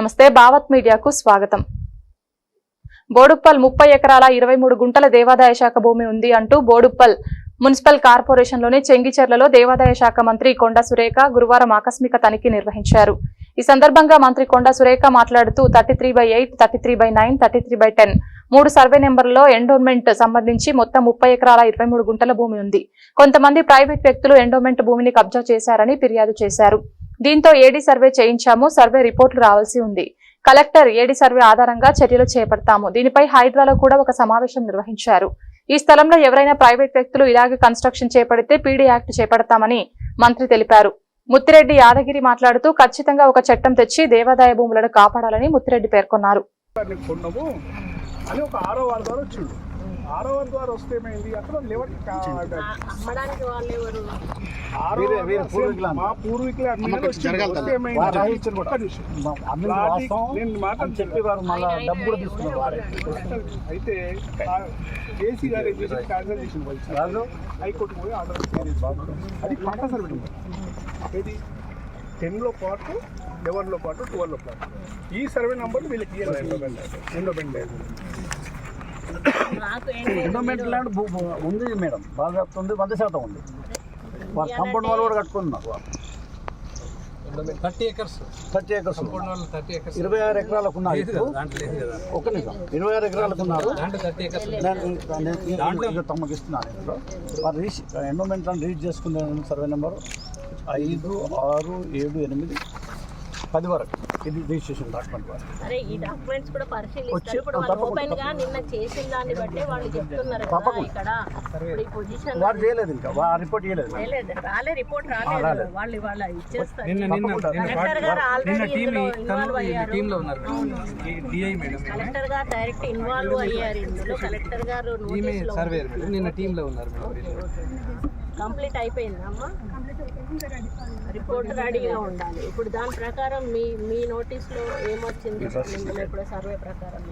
నమస్తే భావత్ మీడియాకు స్వాగతం. బోడుప్పల్ ముప్పై ఎకరాల ఇరవై మూడు గుంటల దేవాదాయ శాఖ భూమి ఉంది అంటూ బోడుప్పల్ మున్సిపల్ కార్పొరేషన్లోని చెంగిచెర్లలో దేవాదాయ శాఖ మంత్రి కొండ సురేఖ గురువారం ఆకస్మిక తనిఖీ నిర్వహించారు. ఈ సందర్భంగా మంత్రి కొండ సురేఖ మాట్లాడుతూ thirty three by eight thirty three by nine thirty three by ten మూడు సర్వే నెంబర్లలో ఎండోమెంట్ సంబంధించి మొత్తం ముప్పై ఎకరాల ఇరవై మూడు గుంటల భూమి ఉంది. కొంతమంది ప్రైవేట్ వ్యక్తులు ఎండోమెంట్ భూమిని కబ్జా చేశారని ఫిర్యాదు చేశారు. దీంతో ఏడీ సర్వే చేయించాము సర్వే రిపోర్టులు రావాల్సి ఉంది. కలెక్టర్ ఏడీ సర్వే ఆధారంగా చర్యలు చేపడతాము. దీనిపై హైడ్రాలో కూడా ఒక సమావేశం నిర్వహించారు. ఈ స్థలంలో ఎవరైనా ప్రైవేట్ వ్యక్తులు ఇలాగే కన్స్ట్రక్షన్ చేపడితే పీడీ యాక్ట్ చేపడతామని మంత్రి తెలిపారు. ముత్తిరెడ్డి యాదగిరి మాట్లాడుతూ ఖచ్చితంగా ఒక చట్టం తెచ్చి దేవాదాయ భూములను కాపాడాలని ముత్తిరెడ్డి పేర్కొన్నారు. అని ఒక ఆరో వారు ద్వారా వచ్చిండు ఆరో వారి ద్వారా వస్తే ఏమైంది? అక్కడ లెవెన్ అమ్మడానికి వాళ్ళు ఎవరు ఆరో వీరే- వారి వీరే ద్వారా పూర్వీకులు మా పూర్వీకులే అమ్మకి. జరగాలి? వారు కూడా. వాస్తవం నేను చెప్పి వారు మళ్ళీ డబ్బు కూడా తీసుకున్నారు వారే. అయితే ఆ కేసీ గారు ఏం చేసి క్యాన్సల్ చేసిన వాళ్ళు హైకోర్టు పోయి ఆర్డర్ అది పంట సర్వే ఇది టెన్లో పాటు లెవెన్లో పాటు ట్వెల్వ్లో పాటు. ఈ సర్వే నెంబర్ వీళ్ళకి ఎండోమెంట్ లేదు నాకు ఏంటి ఎండోమెంట్ ల్యాండ్ ఉంది మేడం. బాగా ఉంది వంద శాతం ఉంది. కాంపౌండ్ వాళ్ళు కూడా కట్టుకున్నారు. థర్టీ ఎకర్స్ ఇరవై ఆరు ఎకరాలకు ఉన్నారు ఒక నిమిషం. ఇరవై ఆరు ఎకరాలకు ఉన్నారు. దాంట్లో తమకు ఇస్తున్నాను వారు రీచ్ ఎండోమెంట్ ల్యాండ్ రీచ్ చేసుకునే సర్వే నెంబర్ ఐదు ఆరు ఏడు ఎనిమిది పది వరకు. ఇది రిజిస్ట్రేషన్ డాక్యుమెంట్ అరే ఈ డాక్యుమెంట్స్ కూడా పరిశీలిస్తారు. ఇప్పుడు వాళ్ళు ఓపెన్గా నిన్న చేసిన దాన్ని బట్టి వాళ్ళు చెప్తున్నారు కదా. ఇక్కడ. ఇప్పుడు ఈ పొజిషన్ వారు చేయలేదు ఇంకా. వారు రిపోర్ట్ చేయలేదు. రాలే రిపోర్ట్ రాలేదు. వాళ్ళు ఇవాళ ఇచ్చేస్తారు. నిన్న నిన్న కలెక్టర్ గారు ఆల్రెడీ టీమ్ ఇన్వాల్వ్ అయ్యారు. టీమ్లో ఉన్నారు డిఐ మేడం కలెక్టర్ గారు డైరెక్ట్ ఇన్వాల్వ్ అయ్యారు ఇందులో. కలెక్టర్ గారు నోటీస్లో సర్వేయర్ మేడం. నిన్న టీమ్లో ఉన్నారు మేడం. కంప్లీట్ అయిపోయింది అమ్మా. రిపోర్ట్ రెడీగా ఉండాలి. ఇప్పుడు దాని ప్రకారం మీ మీ నోటీస్లో ఏమొచ్చింది ఇప్పుడు సర్వే ప్రకారం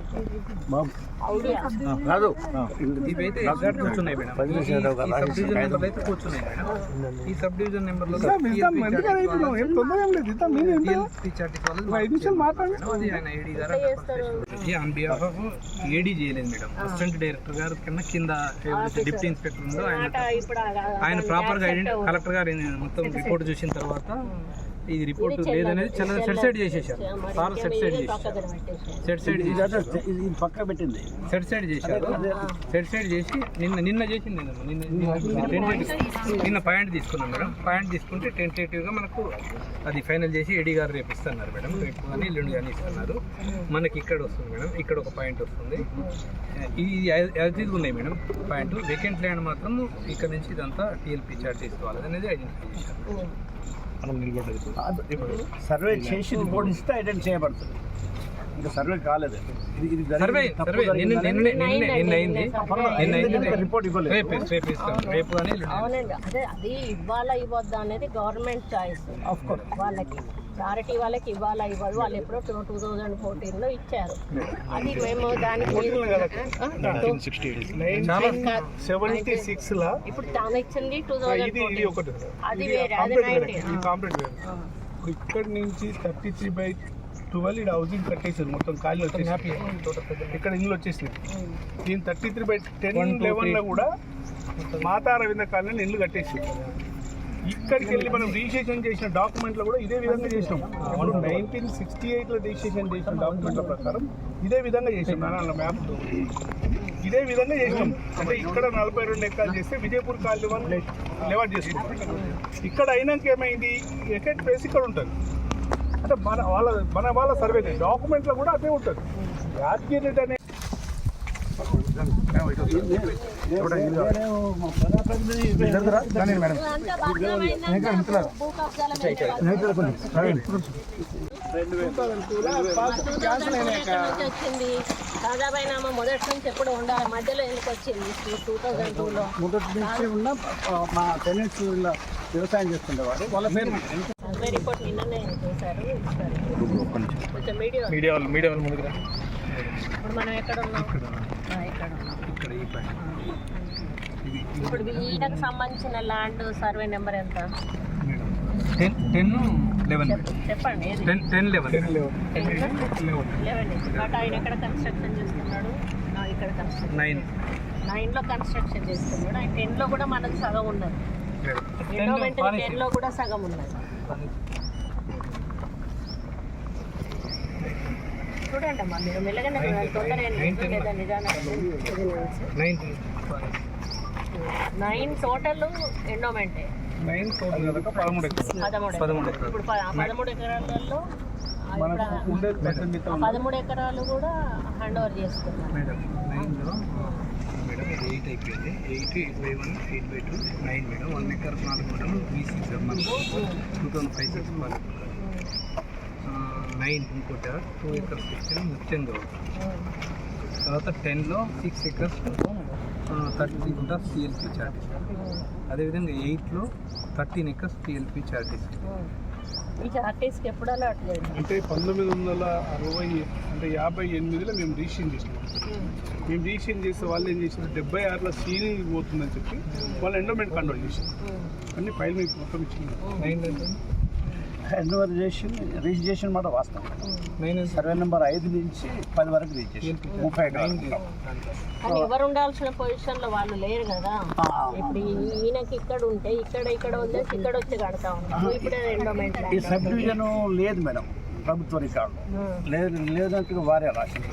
పది ఈ సబ్ డివిజన్ నెంబర్ అయితే కూర్చున్నాయి madam. On behalf of AD చేయలేదు అసిస్టెంట్ డైరెక్టర్ గారు కింద డిప్యూటీ ఇన్స్పెక్టర్ ఆయన ఇప్పుడు ఆ- ఆయన ప్రాపర్గా ఐడెంటి కలెక్టర్ గారు మొత్తం రిపోర్ట్ చూసిన తర్వాత ఇది రిపోర్ట్ లేదనేది చాలా సెట్ సైడ్ చేసేసారు. సార్ సెట్ సైడ్ చేసేసారు. పక్కన పెట్టేసి సెట్ సైడ్ ఇది చేసి పక్క పెట్టింది. సెట్ సైడ్ చేశారు సెట్ సైడ్ చేసి నిన్న నిన్న చేసింది నేను నిన్న నిన్న పాయింట్ తీసుకున్నాం మేడం. పాయింట్ తీసుకుంటే టెంటేటివ్గా మనకు అది ఫైనల్ చేసి ఏడీ గారు రేపు ఇస్తున్నారు మేడం. రేపు కానీ ఎల్లుండి కానీ ఇస్తున్నారు. మనకి ఇక్కడ వస్తుంది మేడం. ఇక్కడ ఒక పాయింట్ వస్తుంది. ఇది ఇది ఉన్నాయి మేడం పాయింట్ వేకెంట్ ల్యాండ్ మాత్రం ఇక్కడ నుంచి ఇదంతా టీఎల్పీ చార్జ్ తీసుకోవాలి అనేది ఐడెంటిఫై చేశారు ఇప్పుడు సర్వే చేసి రిపోర్ట్ ఇస్తే ఐడెంట్ చేయబడుతుంది. ఇంకా సర్వే కాలేదు. ఇది ఇది జరిగింది, సర్వే తప్పు సర్వే నిన్న జరిగిందని నిన్న నిన్న నిన్న అయింది. నిన్న అయింది. రిపోర్ట్ ఇవ్వలేదు? రేపు రేపు ఇస్తాం. రేపు కానీ ఎల్లుండి అవునండి. అదే అది ఇవ్వాలా ఇవ్వద్దా అనేది గవర్నమెంట్ చాయిస్ ఆఫ్ కోర్స్ వాళ్ళకి. ప్రయారిటీ వాళ్ళకి ఇవ్వాలా ఇవ్వదు వాళ్ళు ఎప్పుడో టూ టూ థౌజండ్ ఫోర్టీన్లో ఇచ్చారు. అది మేము దానికి ఇప్పుడు తాను ఇచ్చింది టూ థౌజండ్ ఇది ఇది ఒకటి అది ఇది వేరే అది ఇది ఇక్కడ నుంచి థర్టీ త్రీ బై ట్వెల్వ్ ఇక్కడ హౌసింగ్ కట్టేసారు మొత్తం ఖాళీ వచ్చేసి ఇక్కడ ఇల్లు వచ్చేసినాయి దీని thirty three by ten One, two, లెవెన్లో three. కూడా మాతా రవీంద్ర కాలనీ ఇల్లు కట్టేసి ఇక్కడికి వెళ్ళి మనం రిజిస్ట్రేషన్ చేసిన డాక్యుమెంట్లో కూడా ఇదే విధంగా చేసినాం. మనం నైన్టీన్ సిక్స్టీ ఎయిట్లో రిజిస్ట్రేషన్ చేసిన డాక్యుమెంట్ల ప్రకారం ఇదే విధంగా చేసినాం. నాన్న మ్యాప్ ఇదే విధంగా చేసినాం. అంటే ఇక్కడ నలభై రెండు ఎకరాలు చేస్తే విజయపూర్ కాలనీ వన్ లెవెట్ చేసుకుంటాం ఇక్కడ అయినాక ఏమైంది? ఎకెట్ ప్లేస్ ఇక్కడ ఉంటుంది. అంటే మన వాళ్ళ మన వాళ్ళ సర్వే డాక్యుమెంట్లో కూడా అదే ఉంటుంది. యాడ్గేటెడ్ అనే వచ్చింది తాజాబైనామా మొదటి నుంచి ఎప్పుడు ఉండాలి మధ్యలో ఎందుకు వచ్చింది టూ థౌజండ్ టూలో మొదటి నుంచి ఉన్న మా టెనెంట్స్ వ్యవసాయం చేస్తుండేవారు వాళ్ళ పేరు సర్వే రిపోర్ట్ నిన్ననే చేశారు కొంచెం మీడియా మీడియా వాళ్ళు మీడియా వాళ్ళు ముందుకు రా. ఇప్పుడు మనం ఎక్కడ ఉన్నాం ఇక్కడ ఇప్పుడు వీళ్ళకి సంబంధించిన ల్యాండ్ సర్వే నెంబర్ ఎంత? టెన్ టెన్ లెవెన్ చెప్- చెప్పండి ten ten eleven eleven but ఆయన ఎక్కడ కన్స్ట్రక్షన్ చేస్తున్నాడు? ఇక్కడ కన్స్ట్రక్షన్ నైన్ నైన్లో కన్స్ట్రక్షన్ చేస్తున్నాడు. ఆయన టెన్లో కూడా మనది సగం ఉన్నది. ఎండోమెంట్ టెన్లో కూడా సగం ఉన్నది. చూడండి అమ్మా మీరు మెల్లగానే చూడండి. తొందరగా లేదా నైన్ టోటల్ ఎండోమెంటే నైన్ టోటల్ కనుక పదమూడు. ఇప్పుడు పదమూడు ఎకరాలలో పదమూడు ఎకరాలు కూడా హ్యాండ్ ఓవర్ చేసుకున్నారు. మేడం ఇది ఎయిట్ అయిపోయింది. Eight eight by one eight by two nine madam one acre నాలుగు మేడం మనకు two thousand five six nine ఇంకోట two acres ఇచ్చిన ముత్యం గౌడ్ తర్వాత టెన్లో సిక్స్ ఎకర్స్ థర్టీ కూడా సిఎల్పి చార్జెస్ అదేవిధంగా ఎయిట్లో థర్టీన్ ఎకర్స్ టిఎల్పి చార్జెస్ అంటే పంతొమ్మిది వందల అరవై అంటే యాభై ఎనిమిదిలో మేము రిజిస్ట్రేషన్ చేసినాం. మేము రిజిస్ట్రేషన్ చేస్తే వాళ్ళు ఏం చేశారు డెబ్బై ఆరులో సీని పోతుందని చెప్పి వాళ్ళు ఎండోమెంట్ కంట్రోల్ చేశారు అన్ని ఫైల్ మీకు మొత్తం ఇచ్చింది నైన్ ఎన్వరైజేషన్ రిజిస్ట్రేషన్ మాట వాస్తవం. సర్వే నెంబర్ ఐదు నుంచి పది వరకు రిజిస్ట్రేషన్. ముప్పై ఎకరాలు కానీ ఎవరు ఉండాల్సిన పొజిషన్లో వాళ్ళు లేరు కదా. ఇప్పుడు ఈ- ఈయనకి ఇక్కడ ఉంటే ఇక్కడ ఇక్కడ వదిలేసి ఇక్కడ వచ్చి కడతా ఉన్నారు. ఇప్పుడే ఎండోమెంట్ ఈ సబ్ డివిజన్ లేదు మేడం ప్రభుత్వ రికార్డు లేదు లేదంటే వారే రాసింది.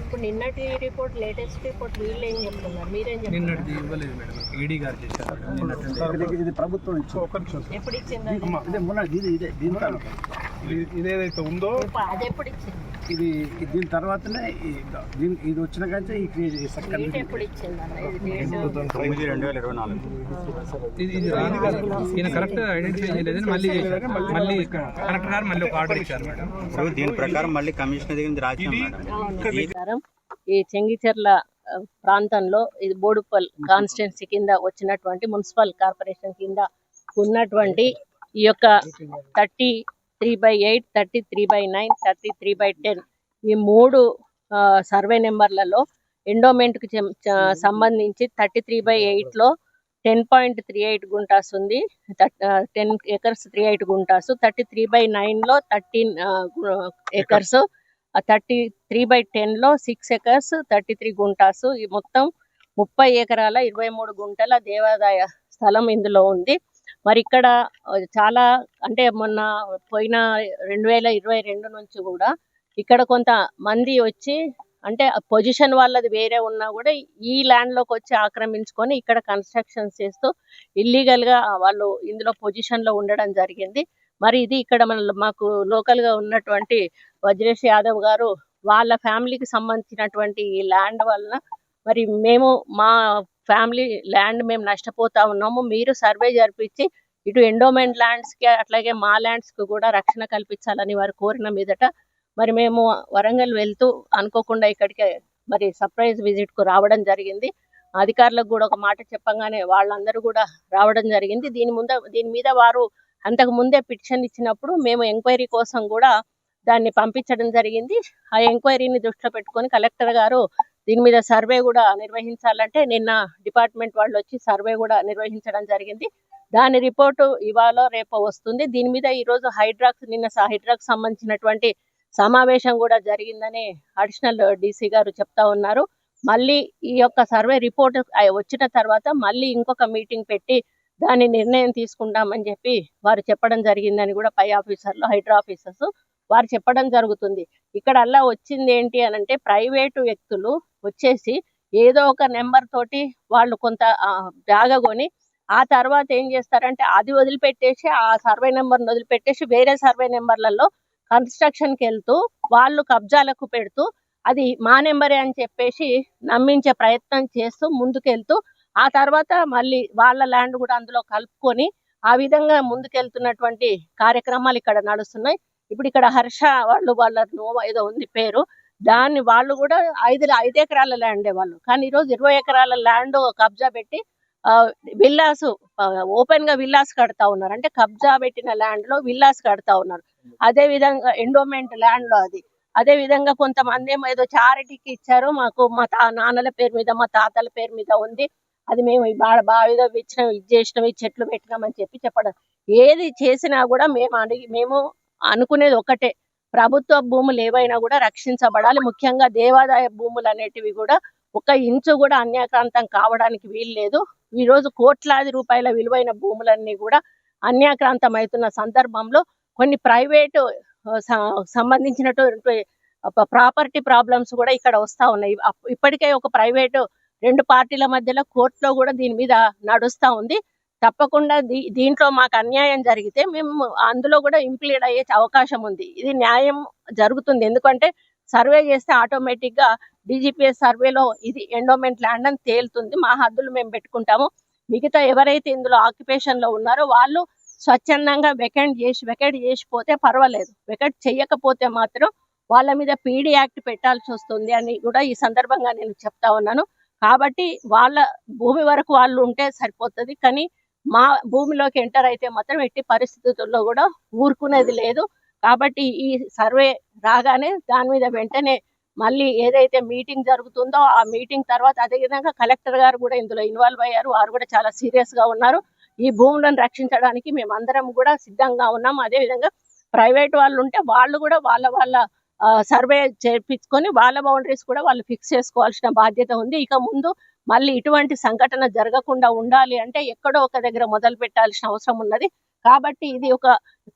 ఇప్పుడు నిన్నటి రిపోర్ట్ లేటెస్ట్ రిపోర్ట్ వీళ్ళు ఏం చెప్తున్నారు? మీరేం చెప్తున్నారు? నిన్నటిది ఇవ్వలేదు మేడం. ఈడీ గారు చేశారు. ప్రభుత్వం ఇచ్చింది. ఎప్పుడు ఇచ్చింది ఇదే మొన్న ఇది ఇదే దీని ఇదేదైతే ఉందో ఇది దీని తర్వాతనే ఈ- దీని ఇది వచ్చిన కంటే ఈ ఇది ఈయన కరెక్ట్ ఐడెంటిఫై చేయలేదని మళ్ళీ మళ్ళీ కరెక్ట్ గారు మళ్ళీ ఒక ఆర్డర్ ఇచ్చారు మేడం. దీని ప్రకారం మళ్ళీ కమిషనర్ దగ్గర రాజ్యం ఈ చెంగిచెర్ల ప్రాంతంలో ఇది బోడుపల్ కాన్స్టిట్యున్సీ కింద వచ్చినటువంటి మున్సిపల్ కార్పొరేషన్ కింద ఉన్నటువంటి ఈ యొక్క thirty three by eight thirty three by nine thirty three by ten. ఈ మూడు సర్వే నెంబర్లలో ఎండోమెంట్కి సంబంధించి థర్టీ త్రీ బై ఎయిట్లో ten point three eight guntas ఉంది. Ten acres three eight guntas. Thirty three by నైన్లో thirteen acres. Thirty three by టెన్లో six acres thirty three guntas. ఈ మొత్తం ముప్పై ఎకరాల ఇరవై మూడు గుంటల దేవాదాయ స్థలం ఇందులో ఉంది. మరి ఇక్కడ చాలా అంటే మొన్న పోయిన రెండు వేల ఇరవై రెండు నుంచి కూడా ఇక్కడ కొంత మంది వచ్చి అంటే పొజిషన్ వాళ్ళది వేరే ఉన్నా కూడా ఈ ల్యాండ్లోకి వచ్చి ఆక్రమించుకొని ఇక్కడ కన్స్ట్రక్షన్స్ చేస్తూ ఇల్లీగల్గా వాళ్ళు ఇందులో పొజిషన్లో ఉండడం జరిగింది. మరి ఇది ఇక్కడ మన మాకు లోకల్గా ఉన్నటువంటి వజ్రేష్ యాదవ్ గారు వాళ్ళ ఫ్యామిలీకి సంబంధించినటువంటి ఈ ల్యాండ్ వలన మరి మేము మా ఫ్యామిలీ ల్యాండ్ మేము నష్టపోతా ఉన్నాము. మీరు సర్వే జరిపించి ఇటు ఎండోమెంట్ ల్యాండ్స్కి అట్లాగే మా ల్యాండ్స్కి కూడా రక్షణ కల్పించాలని వారు కోరిన మీదట మరి మేము వరంగల్ వెళ్తూ అనుకోకుండా ఇక్కడికి మరి సర్ప్రైజ్ విజిట్కు రావడం జరిగింది. అధికారులకు కూడా ఒక మాట చెప్పగానే వాళ్ళందరూ కూడా రావడం జరిగింది. దీని ముంద దీని మీద వారు అంతకు ముందే పిటిషన్ ఇచ్చినప్పుడు మేము ఎంక్వైరీ కోసం కూడా దాన్ని పంపించడం జరిగింది. ఆ ఎంక్వైరీని దృష్టిలో పెట్టుకొని కలెక్టర్ గారు దీని మీద సర్వే కూడా నిర్వహించాలంటే నిన్న డిపార్ట్మెంట్ వాళ్ళు వచ్చి సర్వే కూడా నిర్వహించడం జరిగింది. దాని రిపోర్టు ఇవాళ రేపు వస్తుంది. దీని మీద ఈ రోజు హైడ్రాక్స్ నిన్న స- హైడ్రాక్స్ సంబంధించినటువంటి సమావేశం కూడా జరిగిందని అడిషనల్ డీసీ గారు చెప్తా ఉన్నారు. మళ్ళీ ఈ యొక్క సర్వే రిపోర్ట్ వచ్చిన తర్వాత మళ్ళీ ఇంకొక మీటింగ్ పెట్టి దాని నిర్ణయం తీసుకుంటామని చెప్పి వారు చెప్పడం జరిగిందని కూడా పై ఆఫీసర్లు హైడ్రా ఆఫీసర్స్ వారు చెప్పడం జరుగుతుంది. ఇక్కడ అలా వచ్చింది ఏంటి అని అంటే ప్రైవేటు వ్యక్తులు వచ్చేసి ఏదో ఒక నెంబర్ తోటి వాళ్ళు కొంత ఆ, జాగా కొని ఆ తర్వాత ఏం చేస్తారంటే అది వదిలిపెట్టేసి ఆ సర్వే నెంబర్ని వదిలిపెట్టేసి వేరే సర్వే నెంబర్లలో కన్స్ట్రక్షన్కి వెళ్తూ వాళ్ళు కబ్జాలకు పెడుతూ అది మా నెంబరే అని చెప్పేసి నమ్మించే ప్రయత్నం చేస్తూ ముందుకెళ్తూ ఆ తర్వాత మళ్ళీ వాళ్ళ ల్యాండ్ కూడా అందులో కలుపుకొని ఆ విధంగా ముందుకెళ్తున్నటువంటి కార్యక్రమాలు ఇక్కడ నడుస్తున్నాయి. ఇప్పుడు ఇక్కడ హర్ష వాళ్ళు వాళ్ళ నోవా ఏదో ఉంది పేరు. దాన్ని వాళ్ళు కూడా ఐదు ఐదు ఎకరాల ల్యాండ్ వాళ్ళు. కానీ ఈరోజు ఇరవై ఎకరాల ల్యాండ్ కబ్జా పెట్టి విల్లాస్ ఓపెన్గా విల్లాస్ కడతా ఉన్నారు. అంటే కబ్జా పెట్టిన ల్యాండ్లో విల్లాస్ కడతా ఉన్నారు. అదే విధంగా ఎండోమెంట్ ల్యాండ్లో అది. అదే విధంగా కొంతమంది ఏమో ఏదో చారిటీకి ఇచ్చారు. మాకు మా తా నాన్నల పేరు మీద మా తాతల పేరు మీద ఉంది. అది మేము ఈ బావిలో ఇచ్చినాం ఇది చేసినాం ఈ చెట్లు పెట్టినామని చెప్పి చెప్పడం. ఏది చేసినా కూడా మేము అడిగి మేము అనుకునేది ఒకటే ప్రభుత్వ భూములు ఏవైనా కూడా రక్షించబడాలి. ముఖ్యంగా దేవాదాయ భూములు అనేటివి కూడా ఒక ఇంచు కూడా అన్యాక్రాంతం కావడానికి వీలు లేదు. ఈ రోజు కోట్లాది రూపాయల విలువైన భూములన్నీ కూడా అన్యాక్రాంతం అవుతున్న సందర్భంలో కొన్ని ప్రైవేటు సంబంధించినటువంటి ప్రాపర్టీ ప్రాబ్లమ్స్ కూడా ఇక్కడ వస్తా ఉన్నాయి. ఇప్పటికే ఒక ప్రైవేటు రెండు పార్టీల మధ్యలో కోర్టులో కూడా దీని మీద నడుస్తా ఉంది. తప్పకుండా దీ- దీంట్లో మాకు అన్యాయం జరిగితే మేము అందులో కూడా ఇంప్లీడ్ అయ్యే అవకాశం ఉంది. ఇది న్యాయం జరుగుతుంది. ఎందుకంటే సర్వే చేస్తే ఆటోమేటిక్గా డిజిపిఎస్ సర్వేలో ఇది ఎండోమెంట్ ల్యాండ్ అని తేలుతుంది. మా హద్దులు మేము పెట్టుకుంటాము. మిగతా ఎవరైతే ఇందులో ఆక్యుపేషన్లో ఉన్నారో వాళ్ళు స్వచ్ఛందంగా వెకెంట్ చేసి వెకెట్ చేసిపోతే పర్వాలేదు. వెకెట్ చేయకపోతే మాత్రం వాళ్ళ మీద పీడీ యాక్ట్ పెట్టాల్సి వస్తుంది అని కూడా ఈ సందర్భంగా నేను చెప్తా ఉన్నాను. కాబట్టి వాళ్ళ భూమి వరకు వాళ్ళు ఉంటే సరిపోతుంది. కానీ మా భూమిలోకి ఎంటర్ అయితే మాత్రం ఎట్టి పరిస్థితుల్లో కూడా ఊరుకునేది లేదు. కాబట్టి ఈ సర్వే రాగానే దాని మీద వెంటనే మళ్ళీ ఏదైతే మీటింగ్ జరుగుతుందో ఆ మీటింగ్ తర్వాత అదే విధంగా కలెక్టర్ గారు కూడా ఇందులో ఇన్వాల్వ్ అయ్యారు. వారు కూడా చాలా సీరియస్గా ఉన్నారు. ఈ భూములను రక్షించడానికి మేము అందరం కూడా సిద్ధంగా ఉన్నాం. అదే విధంగా ప్రైవేట్ వాళ్ళు ఉంటే వాళ్ళు కూడా వాళ్ళ వాళ్ళ సర్వే చేపించుకొని వాళ్ళ బౌండరీస్ కూడా వాళ్ళు ఫిక్స్ చేసుకోవాల్సిన బాధ్యత ఉంది. ఇక ముందు మళ్ళీ ఇటువంటి సంఘటన జరగకుండా ఉండాలి అంటే ఎక్కడో ఒక దగ్గర మొదలు పెట్టాల్సిన అవసరం ఉన్నది. కాబట్టి ఇది ఒక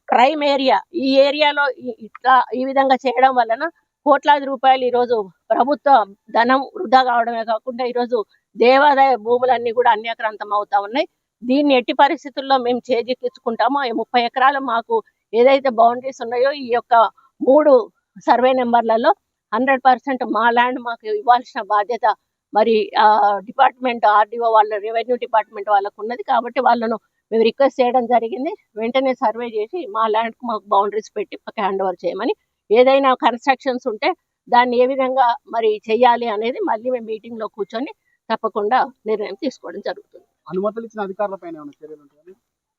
క్రైమ్ ఏరియా. ఈ ఏరియాలో ఇట్లా ఈ విధంగా చేయడం వలన కోట్లాది రూపాయలు ఈ రోజు ప్రభుత్వ ధనం వృధా కావడమే కాకుండా ఈ రోజు దేవాదాయ భూములన్నీ కూడా అన్యాక్రాంతం అవుతా ఉన్నాయి. దీన్ని ఎట్టి పరిస్థితుల్లో మేము చేజిక్కించుకుంటామో ఈ ముప్పై ఎకరాలు మాకు ఏదైతే బౌండరీస్ ఉన్నాయో ఈ యొక్క మూడు సర్వే నెంబర్లలో హండ్రెడ్ పర్సెంట్ మా ల్యాండ్ మాకు ఇవ్వాల్సిన బాధ్యత మరి డిపార్ట్మెంట్ ఆర్డీఓ వాళ్ళ రెవెన్యూ డిపార్ట్మెంట్ వాళ్ళకు ఉన్నది కాబట్టి వాళ్ళను మేము రిక్వెస్ట్ చేయడం జరిగింది. వెంటనే సర్వే చేసి మా ల్యాండ్కి మాకు బౌండరీస్ పెట్టి మాకు హ్యాండ్ ఓవర్ చేయమని. ఏదైనా కన్స్ట్రక్షన్స్ ఉంటే దాన్ని ఏ విధంగా మరి చేయాలి అనేది మళ్ళీ మేము మీటింగ్లో కూర్చొని తప్పకుండా నిర్ణయం తీసుకోవడం జరుగుతుంది. అనుమతులు ఇచ్చిన అధికారుల పైన ఏమైనా చర్యలు ఉంటాయా?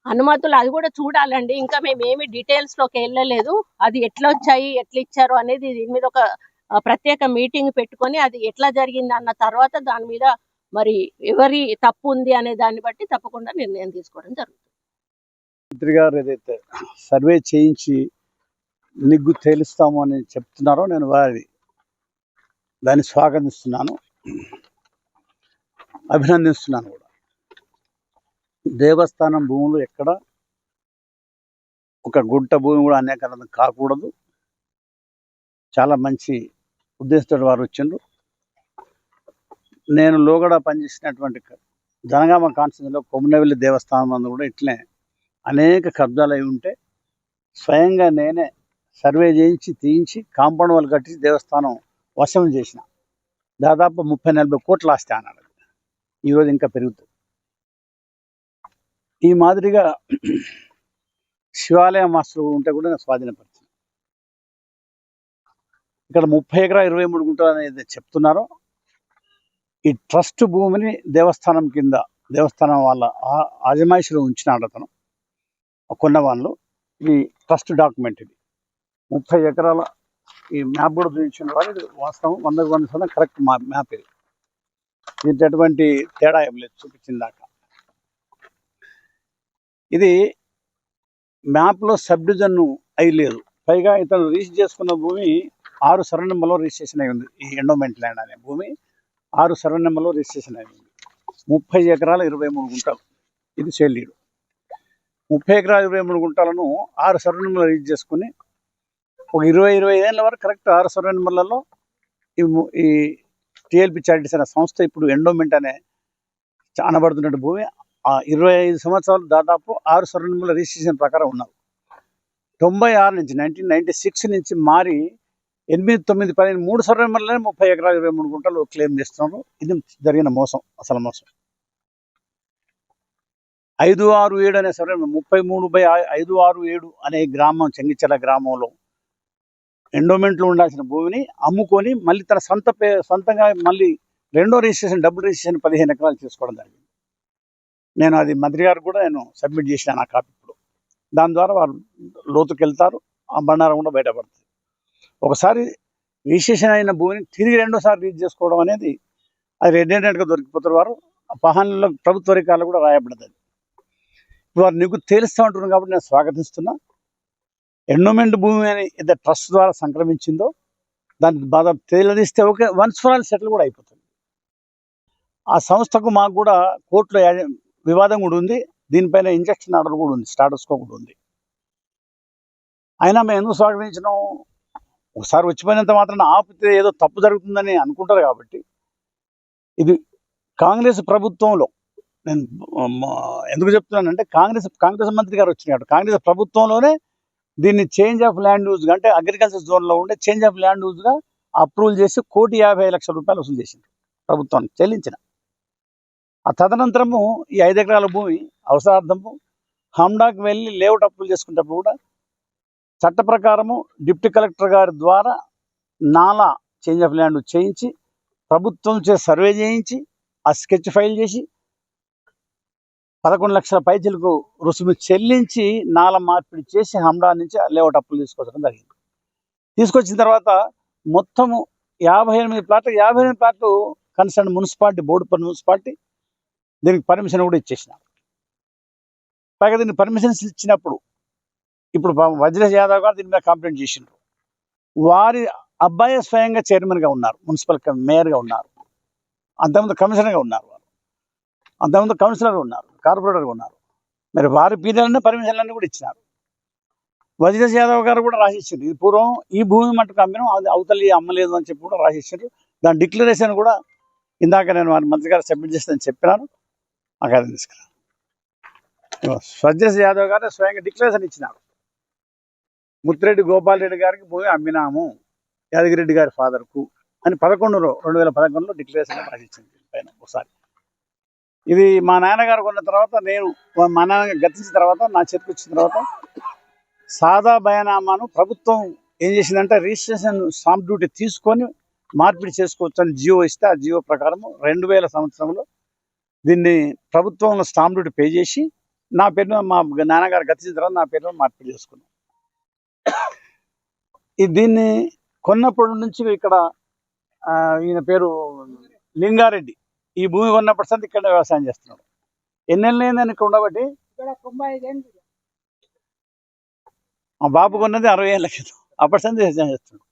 అనుమతులు అది కూడా చూడాలండి. ఇంకా మేము ఏమి డీటెయిల్స్లోకి వెళ్ళలేదు. అది ఎట్లా వచ్చాయి ఎట్లా ఇచ్చారు అనేది దీని మీద ఒక ఆ, ప్రత్యేక మీటింగ్ పెట్టుకొని అది ఎట్లా జరిగింది అన్న తర్వాత దాని మీద మరి ఎవరి తప్పు ఉంది అనే దాన్ని బట్టి తప్పకుండా నిర్ణయం తీసుకోవడం జరుగుతుంది. మంత్రి గారు ఏదైతే సర్వే చేయించి నిగ్గు తేలుస్తాము అని చెప్తున్నారో నేను వారి దాన్ని స్వాగతిస్తున్నాను. అభినందిస్తున్నాను కూడా. దేవస్థానం భూములు ఎక్కడ? ఒక గుంట భూమి కూడా అనేకరణం కాకూడదు. చాలా మంచి ఉద్దేశంతో వారు వచ్చిండ్రు. నేను లోగడ పనిచేసినటువంటి జనగామ కాన్స్టిట్యూన్సీలో కొమ్మనవెల్లి దేవస్థానం అందు కూడా ఇట్లే అనేక కబ్జాలు అయి ఉంటే స్వయంగా నేనే సర్వే చేయించి తీయించి కాంపౌండ్ వాళ్ళు కట్టించి దేవస్థానం వశం చేసిన. దాదాపు ముప్పై నలభై కోట్లు ఆస్తి అన్నాడు ఈరోజు ఇంకా పెరుగుతుంది. ఈ మాదిరిగా శివాలయ మాస్టర్ ఉంటే కూడా నేను స్వాధీనపడి ఇక్కడ ముప్పై ఎకరా ఇరవై మూడు గుంటలు అనేది చెప్తున్నారు. ఈ ట్రస్ట్ భూమిని దేవస్థానం కింద దేవస్థానం వాళ్ళ ఆ- ఆజమాయిషిలో ఉంచినాడు అతను కొన్న వాళ్ళు ఇది ట్రస్ట్ డాక్యుమెంట్ ఇది. ముప్పై ఎకరాల ఈ మ్యాప్ కూడా చూపించిన వాళ్ళు ఇది వాస్తవం. వందకు వంద శాతం కరెక్ట్ మ్యాప్ ఇది. దీంట్లో ఎటువంటి తేడా ఏం లేదు చూపించిన దాకా. ఇది మ్యాప్లో సబ్ డివిజన్ అయి పైగా ఇతను రీచ్ చేసుకున్న భూమి ఆరు సర్వ నెంబర్లో రిజిస్ట్రేషన్ అయి ఉంది. ఈ ఎండోమెంట్ ల్యాండ్ అనే భూమి ఆరు సర్వ నెంబర్లో రిజిస్ట్రేషన్ అయి ఉంది. ముప్పై ఎకరాల ఇరవై మూడు గుంటలు. ఇది సేల్లీడు ముప్పై ఎకరాల ఇరవై మూడు గుంటలను ఆరు సర్వ రీచ్ రిజిస్టర్ చేసుకుని ఒక ఇరవై ఇరవై ఐదేళ్ళ వరకు కరెక్ట్ ఆరు సర్వ నెంబర్లలో ఈ ఈ టిఎల్పి చారిటీస్ అనే సంస్థ ఇప్పుడు ఎండోమెంట్ అనే చానబడుతున్నట్టు భూమి. ఆ ఇరవై ఐదు సంవత్సరాలు దాదాపు ఆరు సర్వ నెంబర్ల రిజిస్ట్రేషన్ ప్రకారం ఉన్నారు తొంభై ఆరు నుంచి నైన్టీన్ నైన్టీ సిక్స్ నుంచి మారి ఎనిమిది తొమ్మిది పదిహేను మూడు సర్వ ముప్పై ఎకరాలు ఇరవై మూడు గుంటలు క్లెయిమ్ చేస్తున్నారు. ఇది జరిగిన మోసం అసలు మోసం. ఐదు ఆరు ఏడు అనే సర్వే ముప్పై మూడు బై ఐదు ఆరు ఏడు అనే గ్రామం చెంగిచెల గ్రామంలో ఎండోమెంట్లో ఉండాల్సిన భూమిని అమ్ముకొని మళ్ళీ తన సొంత పే సొంతంగా మళ్ళీ రెండో రిజిస్ట్రేషన్ డబుల్ రిజిస్ట్రేషన్ పదిహేను ఎకరాలు చేసుకోవడం జరిగింది. నేను అది మంత్రి గారు కూడా నేను సబ్మిట్ చేసిన నా కాపీ ఇప్పుడు. దాని ద్వారా వారు లోతుకెళ్తారు ఆ బండారం కూడా బయటపడుతుంది ఒకసారి రిజిస్ట్రేషన్ అయిన భూమిని తిరిగి రెండోసారి రీజ్ చేసుకోవడం అనేది అది రెడ్ దొరికిపోతారు వారు. పహాన్లో ప్రభుత్వ రికార్డులో కూడా రాయబడ్డది వారు నీకు తేలుస్తూ ఉంటున్నారు కాబట్టి నేను స్వాగతిస్తున్నా. ఎండోమెంట్ భూమి అని ఏదైతే ట్రస్ట్ ద్వారా సంక్రమించిందో దాన్ని బాధ తేలదీస్తే okay once for all settle కూడా అయిపోతుంది. ఆ సంస్థకు మాకు కూడా కోర్టులో వివాదం కూడా ఉంది. దీనిపైన ఇంజక్షన్ ఆర్డర్ కూడా ఉంది స్టాటస్ కూడా ఉంది. అయినా మేము ఎందుకు స్వాగతించినాం? ఒకసారి వచ్చిపోయినంత మాత్రం ఆపితే ఏదో తప్పు జరుగుతుందని అనుకుంటారు కాబట్టి ఇది కాంగ్రెస్ ప్రభుత్వంలో నేను ఎందుకు చెప్తున్నానంటే కాంగ్రెస్ కాంగ్రెస్ మంత్రి గారు వచ్చినాడు కాంగ్రెస్ ప్రభుత్వంలోనే దీన్ని చేంజ్ ఆఫ్ ల్యాండ్ యూజ్గా అంటే అగ్రికల్చర్ జోన్లో ఉండే చేంజ్ ఆఫ్ ల్యాండ్ యూజ్గా అప్రూవల్ చేసి కోటి యాభై లక్షల రూపాయలు వసూలు చేసింది ప్రభుత్వానికి చెల్లించిన. ఆ తదనంతరము ఈ ఐదు ఎకరాల భూమి అవసరార్థము హమ్డాక్ వెళ్ళి లేఅవుట్ అప్రూవల్ చేసుకునేటప్పుడు కూడా చట్ట ప్రకారము డిప్యూటీ కలెక్టర్ గారి ద్వారా నాలా చేంజ్ ఆఫ్ ల్యాండ్ చేయించి ప్రభుత్వం చే సర్వే చేయించి ఆ స్కెచ్ ఫైల్ చేసి పదకొండు లక్షల పైచలకు రుసుము చెల్లించి నాల మార్పిడి చేసి హమ్డా నుంచి లేఅవుట్ అప్పులు తీసుకొచ్చడం జరిగింది. తీసుకొచ్చిన తర్వాత మొత్తము యాభై ఎనిమిది ప్లాట్లు యాభై ఎనిమిది ప్లాట్లు కన్సర్న్ మున్సిపాలిటీ బోర్డు మున్సిపాలిటీ దీనికి పర్మిషన్ కూడా ఇచ్చేసిన పైగా దీనికి పర్మిషన్స్ ఇచ్చినప్పుడు ఇప్పుడు వజ్రేష్ యాదవ్ గారు దీని మీద కంప్లైంట్ చేసిండ్రు. వారి అబ్బాయి స్వయంగా చైర్మన్గా ఉన్నారు మున్సిపల్ మేయర్గా ఉన్నారు. అంతకుముందు కమిషనర్గా ఉన్నారు వారు. అంతకుముందు కౌన్సిలర్గా ఉన్నారు కార్పొరేటర్గా ఉన్నారు. మరి వారి పీరియడ్లోనే పర్మిషన్లన్నీ కూడా ఇచ్చినారు. వజ్రేష్ యాదవ్ గారు కూడా రాసిచ్చారు ఇది పూర్వం ఈ భూమి మట్టుకు అమ్మినాం అది అవతలి అమ్మలేదు అని చెప్పి కూడా రాసిచ్చారు దాని డిక్లరేషన్ కూడా ఇందాక నేను వారి మంత్రి గారు సబ్మిట్ చేస్తానని చెప్పినాను. ఆ తీసుకున్నాను వజ్రేష్ యాదవ్ గారు స్వయంగా డిక్లరేషన్ ఇచ్చినారు. ముత్తిరెడ్డి గోపాల్ రెడ్డి గారికి భూమి అమ్మినాము. యాదగిరెడ్డి గారి ఫాదర్కు అని పదకొండులో రెండు వేల పదకొండులో డిక్లరేషన్ ప్రకటించింది పైన ఒకసారి. ఇది మా నాన్నగారు కొన్న తర్వాత నేను మా నాన్న గతించిన తర్వాత నా చేతికి వచ్చిన తర్వాత సాదా బయానామాను ప్రభుత్వం ఏం చేసిందంటే రిజిస్ట్రేషన్ స్టాంప్ డ్యూటీ తీసుకొని మార్పిడి చేసుకోవచ్చు అని జియో ఇస్తే ఆ జియో ప్రకారం రెండు వేల సంవత్సరంలో దీన్ని ప్రభుత్వంలో స్టాంప్ డ్యూటీ పే చేసి నా పేరు మా నాన్నగారు గతించిన తర్వాత నా పేరు మార్పిడి చేసుకున్నాను దీన్ని కొన్నప్పటి నుంచి ఇక్కడ ఈయన పేరు లింగారెడ్డి. ఈ భూమి కొన్నప్పటి సంది ఇక్కడ వ్యవసాయం చేస్తున్నాడు. ఎన్నెళ్ళు అయిందని ఇక్కడ ఉండబట్టి? మా బాబు కొన్నది అరవై ఏళ్ళ క్రితం. అప్పటి సంది వ్యవసాయం చేస్తున్నాడు.